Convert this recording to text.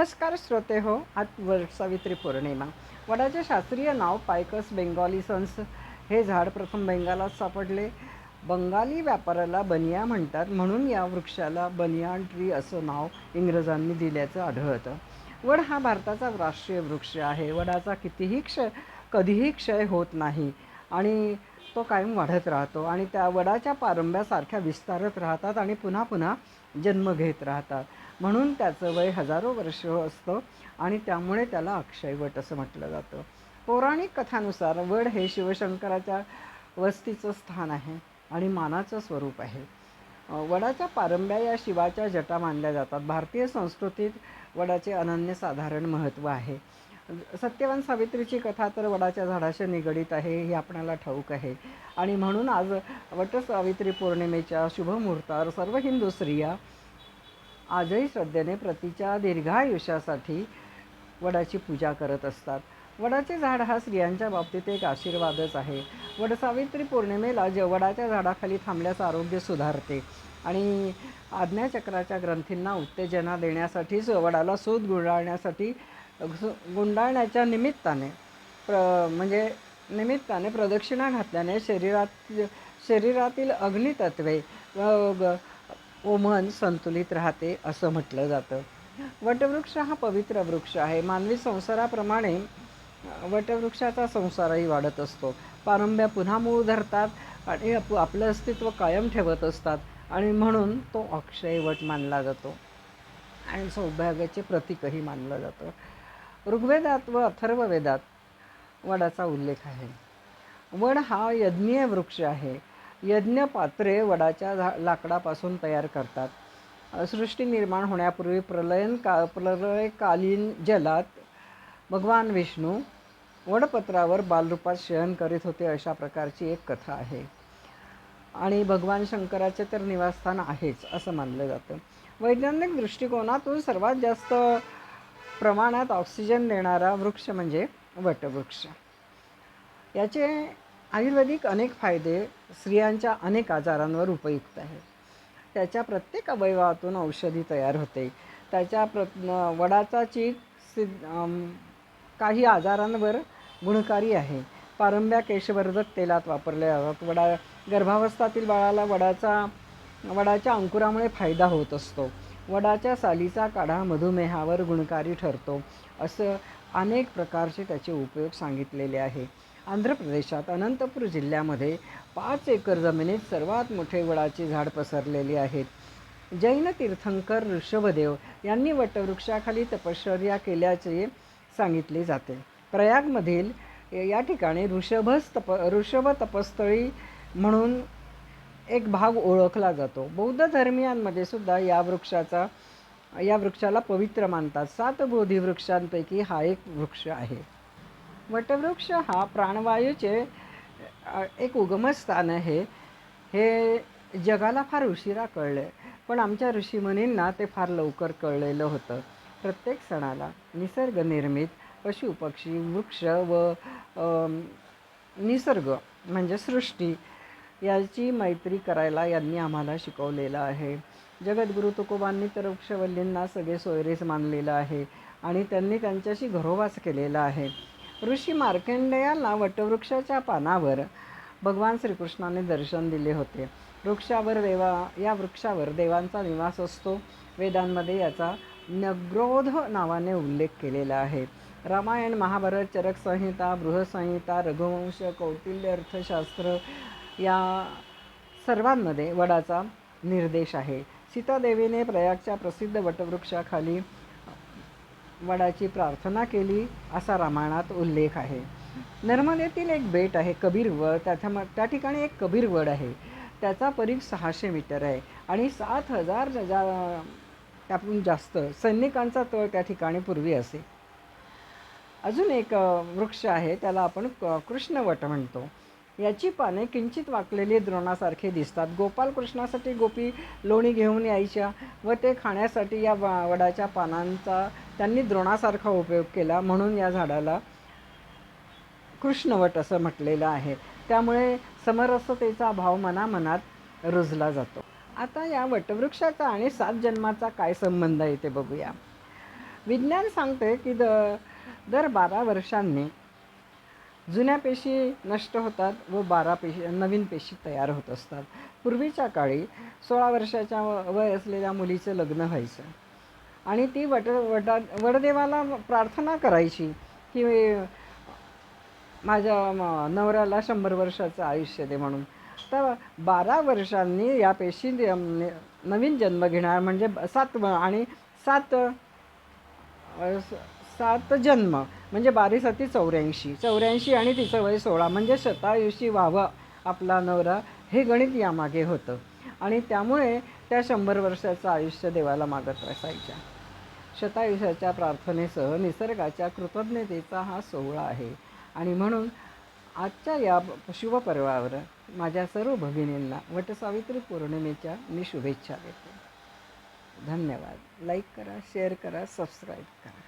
नमस्कार श्रोते हो आज वर सावित्री पौर्णिमा. वडाचे शास्त्रीय नाव पायकस बेंगॉली सन्स. हे झाड प्रथम बेंगालात सापडले. बंगाली व्यापाराला बनिया म्हणतात म्हणून या वृक्षाला बनियान ट्री असं नाव इंग्रजांनी दिल्याचं आढळतं. वड हा भारताचा राष्ट्रीय वृक्ष आहे. वडाचा कितीही क्षय कधीही क्षय होत नाही. आणि तो कायम वाढत राहतो आणि त्या वडाच्या पारंब्यासारख्या विस्तारत राहतात आणि पुन्हा पुन्हा जन्म घेत राहतात. म्हणून त्याचं वय हजारो वर्ष असतं आणि त्यामुळे त्याला अक्षयवट असं म्हटलं जातं. पौराणिक कथानुसार वड हे शिवशंकराच्या वस्तीचं स्थान आहे आणि मानाचं स्वरूप आहे. वडाच्या पारंब्या या शिवाच्या जटा मानल्या जातात. भारतीय संस्कृतीत वडाचे अनन्यसाधारण महत्त्व आहे. सत्यवान सावित्रीची कथा तर वडाच्या झाडाशी निगडीत आहे हे आपणाला ठाऊक आहे. आणि म्हणून आज वटसावित्री पौर्णिमेच्या शुभमुहूर्तावर सर्व हिंदू स्त्रिया आजही श्रद्धेने प्रतीच्या दीर्घायुष्यासाठी वडाची पूजा करत असतात. वडाचे झाड हा स्त्रियांच्या बाबतीत एक आशीर्वादच आहे. वडसावित्री पौर्णिमेला ज वडाच्या झाडाखाली थांबल्यास आरोग्य सुधारते आणि आज्ञाचक्राच्या ग्रंथींना उत्तेजना देण्यासाठीच वडाला सूत गुंडाळण्यासाठी गुंडाळण्याच्या निमित्ताने प्र म्हणजे निमित्ताने प्रदक्षिणा घातल्याने शरीरात शरीरातील अग्नितत्वे ओमन ग- संतुलित राहते असं म्हटलं जातं. वटवृक्ष हा पवित्र वृक्ष आहे. मानवी संसाराप्रमाणे वटवृक्षाचा संसारही वाढत असतो. पारंब्या पुन्हा मूळ धरतात आणि आप आपलं अस्तित्व कायम ठेवत असतात आणि म्हणून तो अक्षय वट मानला जातो. आणि सौभाग्याचे प्रतीकही मानलं जातं. ऋग्वेदात व अथर्ववेदात वडाचा उल्लेख आहे. वड हा यज्ञीय वृक्ष आहे. यज्ञ पात्रे वडाच्या झा लाकडापासून तयार करतात. सृष्टी निर्माण होण्यापूर्वी प्रलयन का प्रलयकालीन जलात भगवान विष्णू वडपत्रावर बालरूपात शयन करीत होते अशा प्रकारची एक कथा आहे. आणि भगवान शंकराचे तर निवासस्थान आहेच असं मानलं जातं. वैज्ञानिक दृष्टिकोनातून सर्वात जास्त प्रमाणात ऑक्सिजन देणारा वृक्ष म्हणजे वटवृक्ष. याचे आयुर्वेदिक अनेक फायदे स्त्रियांच्या अनेक आजारांवर उपयुक्त आहेत. त्याच्या प्रत्येक अवयवातून औषधी तयार होते. त्याच्या प्र वडाचा चीक सिद्ध काही आजारांवर गुणकारी आहे. पारंब्या केशवर्धक तेलात वापरल्या जातात. वडा गर्भावस्थातील बाळाला वडाचा वडाच्या अंकुरामुळे फायदा होत असतो. वडाच्या सालीचा काढा मधुमेहावर गुणकारी ठरतो असं अनेक प्रकारचे त्याचे उपयोग सांगितलेले आहे. आंध्र प्रदेशात अनंतपूर जिल्ह्यामध्ये पाच एकर जमिनीत सर्वात मोठे वडाचे झाड पसरलेले आहेत. जैन तीर्थंकर ऋषभदेव यांनी वटवृक्षाखाली तपश्चर्या केल्याचे सांगितले जाते. प्रयागमधील या ठिकाणी ऋषभस तप ऋषभ तपस्थळी म्हणून एक भाग ओळखला जातो. बौद्ध धर्मियांमध्ये सुद्धा या वृक्षाचा या वृक्षाला पवित्र मानतात. सात बोधी वृक्षांपैकी हा एक वृक्ष आहे. वटवृक्ष हा प्राणवायूचे एक उगमस्थान आहे. हे जगाला फार उशिरा कळलं पण आमच्या ऋषीमुनींना ते फार लवकर कळलेलं होतं. प्रत्येक सणाला निसर्गनिर्मित पशुपक्षी वृक्ष व निसर्ग म्हणजे सृष्टी याची मैत्री करायला यांनी आम्हाला शिकवलेलं आहे. जगद्गुरु तुकोबांनी तर वृक्षवल्लींना सगळे सोयरेस मानलेलं आहे आणि त्यांनी त्यांच्याशी घरोवास केलेला आहे. ऋषी मार्कंडेयाला वटवृक्षाच्या पानावर भगवान श्रीकृष्णाने दर्शन दिले होते. वृक्षावर देवा या वृक्षावर देवांचा निवास असतो. वेदांमध्ये याचा नग्रोध नावाने उल्लेख केलेला आहे. रामायण महाभारत चरक संहिता बृहसंहिता रघुवंश कौटिल्य अर्थशास्त्र या सर्वांमध्ये वडाचा निर्देश आहे. सीतादेवीने प्रयागच्या प्रसिद्ध वटवृक्षाखाली वडाची प्रार्थना केली असा रामायणात उल्लेख आहे. नर्मदेतील एक बेट आहे कबीरवड. त्याच्या त्या ठिकाणी एक कबीरवड आहे. त्याचा परीघ सहाशे मीटर आहे आणि सात हजार जा त्यातून जास्त सैनिकांचा तळ त्या ठिकाणी पूर्वी असे. अजून एक वृक्ष आहे त्याला आपण क- कृष्णवट म्हणतो. याची पाने किंचित वाकलेली द्रोणासारखे दिसतात. गोपाल कृष्णासाठी गोपी लोणी घेऊन यायच्या व ते खाण्यासाठी या वा- वडाच्या पानांचा त्यांनी द्रोणासारखा उपयोग केला म्हणून या झाडाला कृष्णवट असं म्हटलेलं आहे. त्यामुळे समरसतेचा भाव मनामनात रुजला जातो. आता या वटवृक्षाचा आणि सात जन्माचा काय संबंध आहे ते बघूया. विज्ञान सांगते की द दर बारा वर्षांनी जुन्या पेशी नष्ट होतात व बारा पेशी नवीन पेशी तयार होत असतात. पूर्वीच्या काळी सोळा वर्षाच्या व- वय असलेल्या मुलीचं लग्न व्हायचं. आणि ती वट वटा वडदेवाला प्रार्थना करायची की माझ्या नवऱ्याला शंभर वर्षाचं आयुष्य दे म्हणून. तर बारा वर्षांनी या पेशी नवीन जन्म घेणार म्हणजे सात आणि सात सात जन्म म्हणजे बारी साती चौऱ्याऐंशी. चौऱ्याऐंशी आणि तिचं वय सोळा म्हणजे शतायुषी व्हावं आपला नवरा हे गणित यामागे होतं. आणि त्यामुळे त्या शंभर वर्षाचं आयुष्य देवाला मागत असायच्या. शतायुषाच्या प्रार्थनेसह निसर्गाच्या कृतज्ञतेचा हा सोहळा आहे. आणि म्हणून आजच्या या शुभपर्वावर माझ्या सर्व भगिनींना वटसावित्री पौर्णिमेच्या मी शुभेच्छा देते. धन्यवाद. लाईक करा शेअर करा सबस्क्राईब करा.